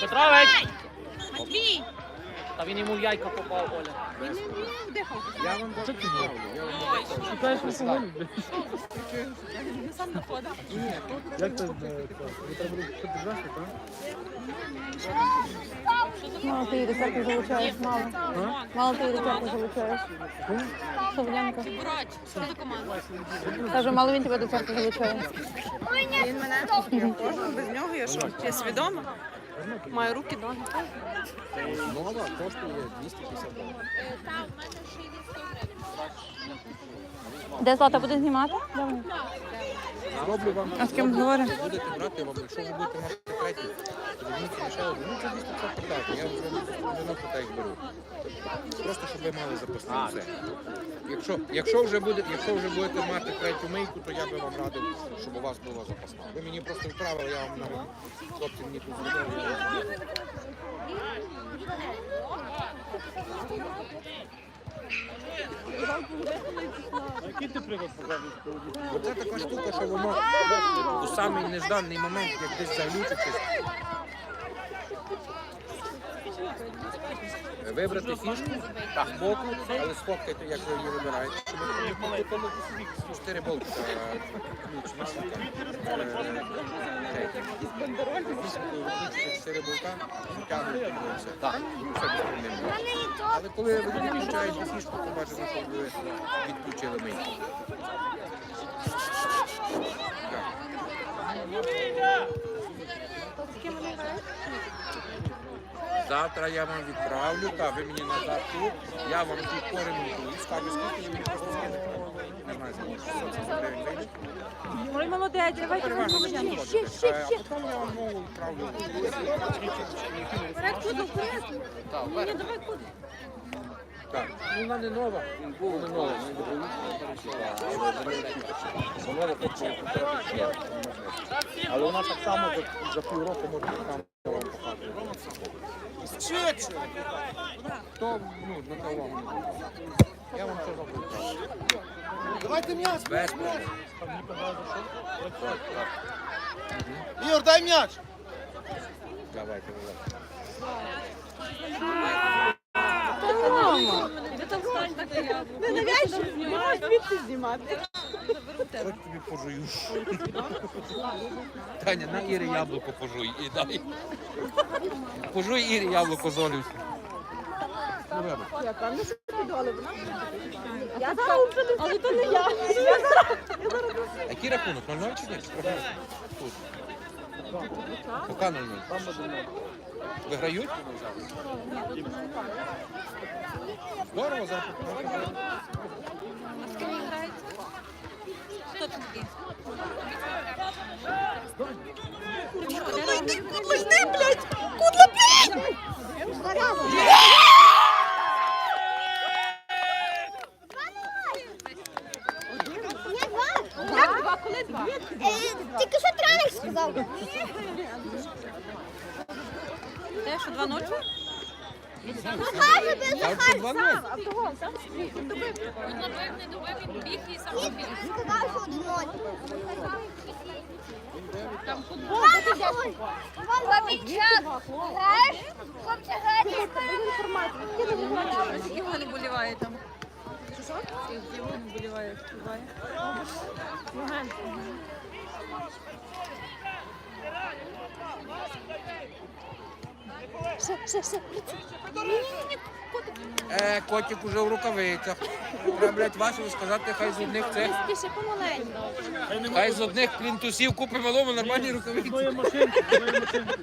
Петрович! Матвій! Та він йому в яйка попав, Оля. Він не вмів дихав. Я вам. Я вам Ой, Шукаєш веселину? він сам доходив. Як це? е. Ви треба буде піджати, так? Мало ти її до церкви залучаєш, мало. Мало ти її до церкви залучаєш. Совлянка. Бурач, що за команда? Кажу, мало він тебе до церкви залучає. Він мене я кожен без нього, я що? Я свідома? Маю руки, ноги. Нова коштує 250 доларів. Де Злата буде знімати? Де? Зроблю вам. А з ким говориш? Будете брати вам, якщо ви будете мати третій, Ну це 250 продати. Я вже не так беру. Просто щоб ви мали запасний все. Якщо, якщо, вже буде, якщо вже будете мати третю мийку, то я би вам радив, щоб у вас була запасна. Ви мені просто відправили, я вам навіть хлопці мені тут зробили. Який ти приклад показуєш? Оце така штука, що воно у самий нежданий момент, як десь заглючитись. Вибрати фішку з боку, але сфоткайте, як ви її вибираєте. Чотири вишивка. Е, виключите чотири болта, проблем. Але коли ви відключаєте фішку, то бажано, щоб ви відключили мийку. Завтра я вам відправлю, та ви мені назад тут, я вам тут поремонтую, скажу, скільки ви мені просто скинете. Не знаю, скільки 600 гривень вийде. Ой, молодець, давайте Переважно мені ще, ще, А ще. потім я вам нову відправлю. Вперед куди, вперед. Так, Ні, давай куди. Так, ну вона не нова, вона не нова. Вона хоче Але вона так само за, півроку може там вам показує. Хто ну, на вам. Я вам все зроблю. Давайте м'яч! м'яч, м'яч. Ігор, дай м'яч! Давайте, давайте. Рядом. Не навіщо? Не можеш звідси знімати. Хоч тобі пожую. Таня, на Іри яблуко пожуй і дай. Пожуй Ірі яблуко з Я певно, що піду, але вона. Я зараз вже не Але то не я. А який рахунок? 0-0 чи ні? Чи рахунок? Тут. Поки 0-0. Виграють? Здорово, завтра. З ким грається? Хто це такий? Кудло йди, кудло йди, блядь! Кудло, блядь два? Коли два? Тільки що тренер сказав. Те, що два ночі? Ну каже, без Завтра 2-0. Він сказав, що один ноль. Там футбол. Бабінчак, граєш? Хлопці, граєш? Скільки вони боліває там? Скільки вони боліває? Буває. Все, все, все. Е, котик уже в рукавицях. Треба, блядь, Васю сказати, хай з одних цих, Спіши помаленьку. хай з одних плінтусів купить малому нормальні рукавиці. Твоя машинка, твоя машинка.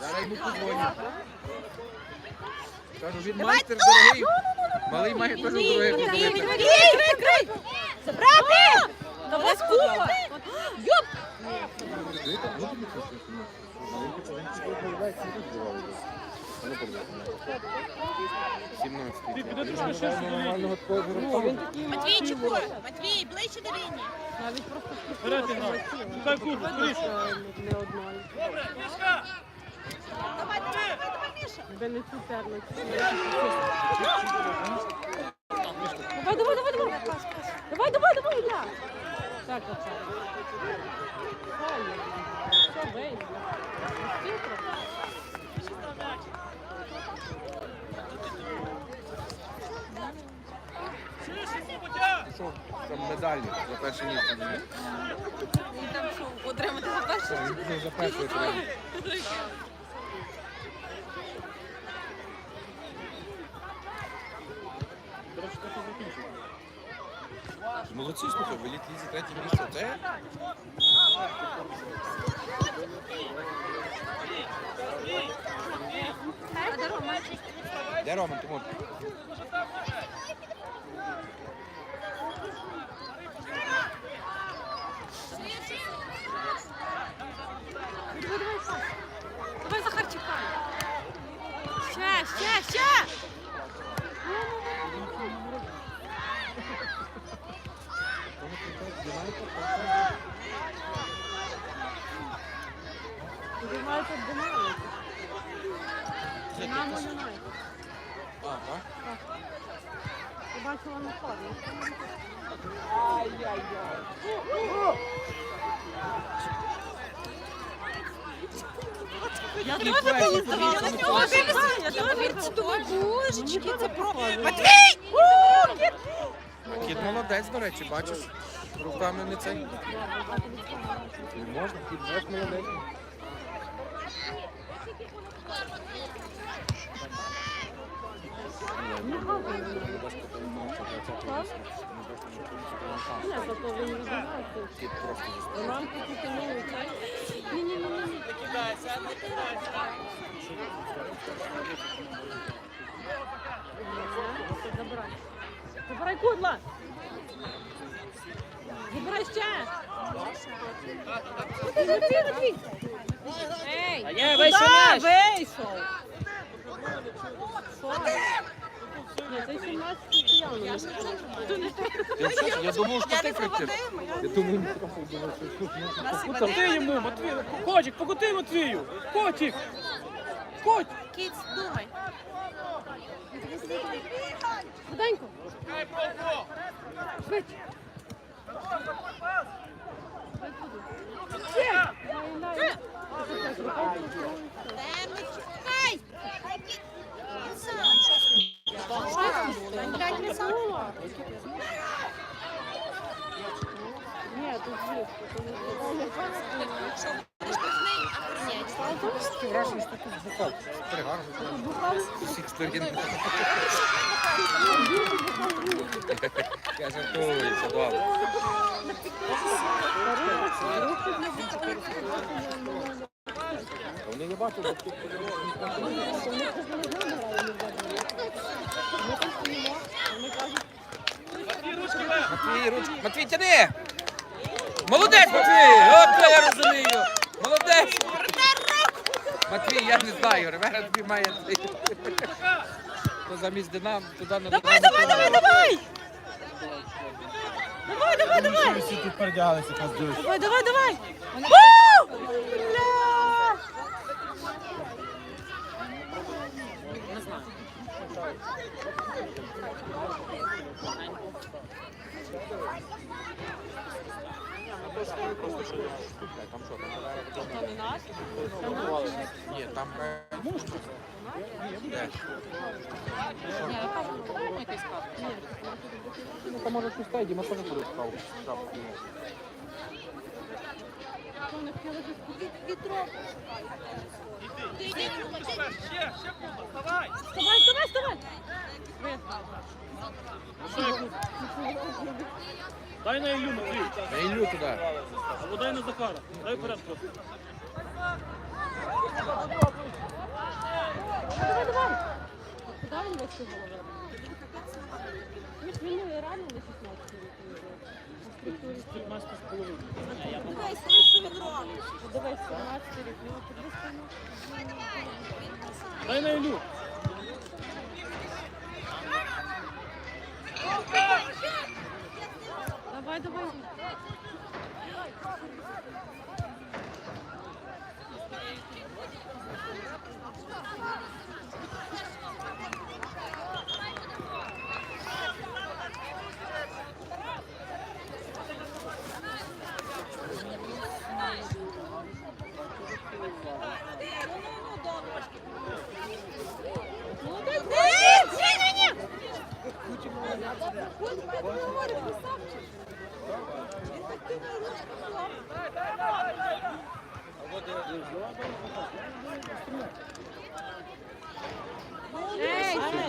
Зараз йому подзвоню. Кажу, він майстер дорогий. Малий має теж дорогий рукавиці. Крий, крий! Забрати! Та вас купа! Йоп! Ти 17. підеш ще Нормального такого рукавиця. Матвійчику! Матвій, ближче до лінії! Шукай курку, скоріше. Давай, давай, якби не цю терницю. Давай, давай, давай, давай. Давай, давай, давай, я. Так, оце. Все, вийде. Що там медалі за перше місце? Там що, отримати за перше? За перше отримати. Молодці, слухай, в еліт лізі третє місце. Це А де Рома? де Роман Тимур? Давай Захарчика. Ще, ще, ще! Знімається Динамо. Динамо Юнайтед. А, так? Я бачила на формі. Я теж мені здавалося. Я теж я теж думаю, божечки, це про... А кіт молодець, до речі, бачиш? Руками не цей. Не можна, кіт знаєш молодець. Ні, то Кіт просто зі Романку тільки не цей. Забирай. Забирай кудла. Забирай ще. Ей, А є, вийшов вийшов? Я, що, я думав, що ти кричиш. Я думаю, думав, що тут. Покути йому, Матвій. Котик, покути Матвію. Котик. Котик. Кіць, думай. Швиденько. Швидше. Ще. Дай, дай. Ай! Ні, тут близько. то не Враження, що тут бухав. Пригарно. Всіх сторін. Я жартую, це добре. Не бачать, бо тут Матвій, ручки. Матвій, тяни! Молодець, Матвій! От це я розумію! Молодець! Матвій, я не знаю, Ревера тобі має. То замість Динам, туди на Давай, давай, давай, давай! Давай, давай, давай! всі тут передягалися. Давай, давай, давай! Що, там наш? Ні, там е, Де? Ні, я кажу, по-моєму, якийсь кап. Ну, там може щось та, Діма теж буде. Вставай, вставай, вставай. Дай на Ілю, Матвій. На Іллю туди. Або дай на Захара. Дай вперед просто. Давай, давай. Куди він весь голови? Ми ж минули рано на 16 років. 15 з половиною. Дивись, що він робить. Подивись, 17 років. Дай на Ілю.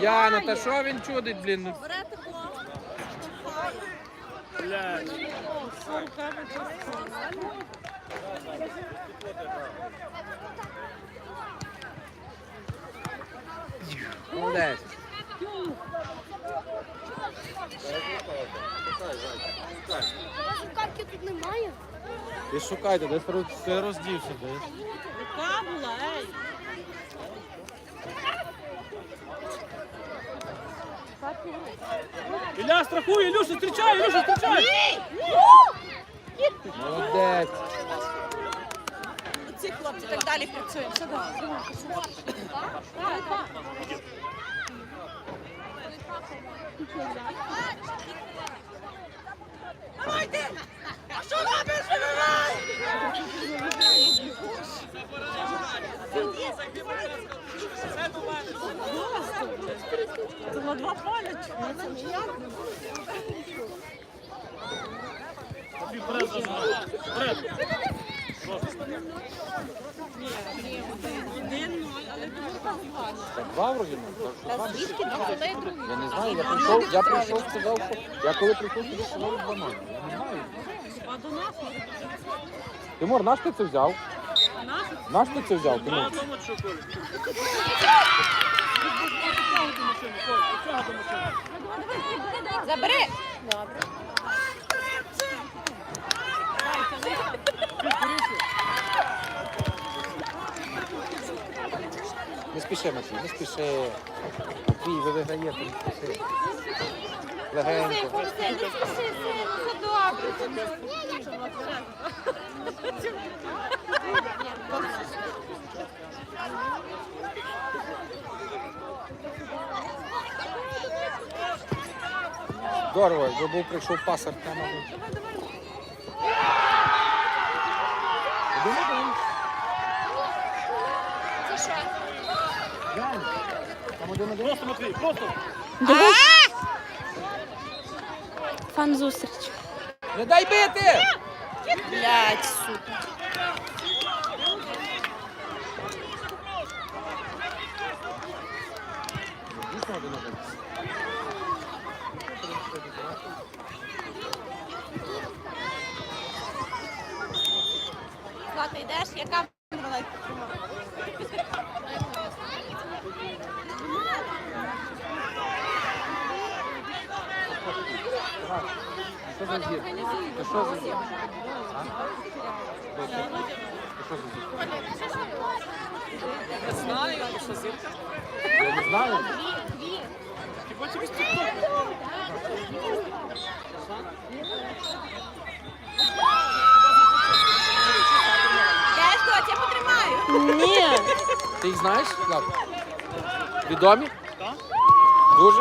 Яна, та що він чудить, блін? Молодець. Карки тут немає. І шукайте, десь ти роздівся, десь. Яка була, ей? Ілля, страхуй, Ілюша, зустрічай, Ілюша, зустрічай! Молодець. Ці хлопці так далі працюють. Все добре. Це на два поля. Вперед, Заза. Вперед. Так, два вроді, ну, так, що два. Звідки два? Я не знаю, я прийшов, я прийшов, сказав, що я коли прийшов, тобі сказав два. Я не знаю. Хіба до нас може? Тимур, наш ти це взяв? Наш ти це взяв, Тимур? тому що, Не спіши, Матвій, не спіши. Матвій, ви виграєте, не спіши. Легенько. Здорово, якби був прийшов пасар там. Один один. Це що? Глянь. Там один один. Просто, Матвій, просто. Фан зустріч. Не дай бити! Блять, сука. Злата, йдеш? Яка Що за зір? Ти що за? Ти що за? Я знаю, що зірка. Я не знаю. Ти хочеш якийсь тік-ток? Йдеш, доць, я потримаю. Ні. Ти їх знаєш? Влад? Відомі? Так. Дуже?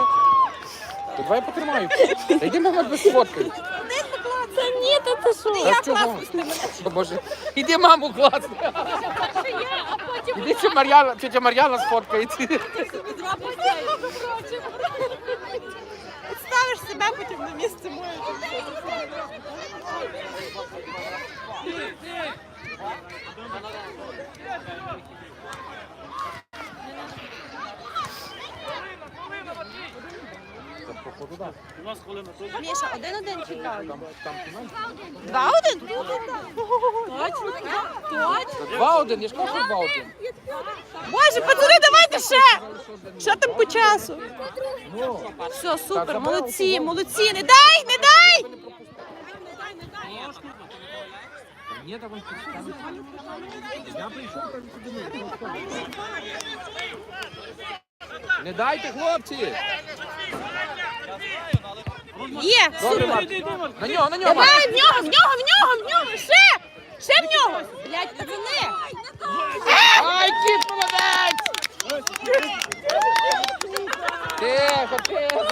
То давай потримаю. Та йди, без сфоткають. Що? Та чого? Що, Боже, іди маму класти. Іди, тетя Мар'яна, тетя Мар'яна сфоткається. Ставиш себе потім на місце моє. Походу, так. У нас хвилина тут. Міша, один-один чи два? Там, там фінал. Два-один? Точно? Точно? Два один, я ж кажу, два один. Боже, пацани, давайте ще! Що там по часу? Ну, Все, супер, молодці, молодці. Не дай, не дай! ні, там він Я прийшов, кажу, сюди. Не дайте, хлопці! Є, супер. На нього, на нього! Давай, в нього, в нього, в нього, в нього, ще! Ще в нього! Блядь, пацани! Ай, кіт, молодець! Тихо, тихо!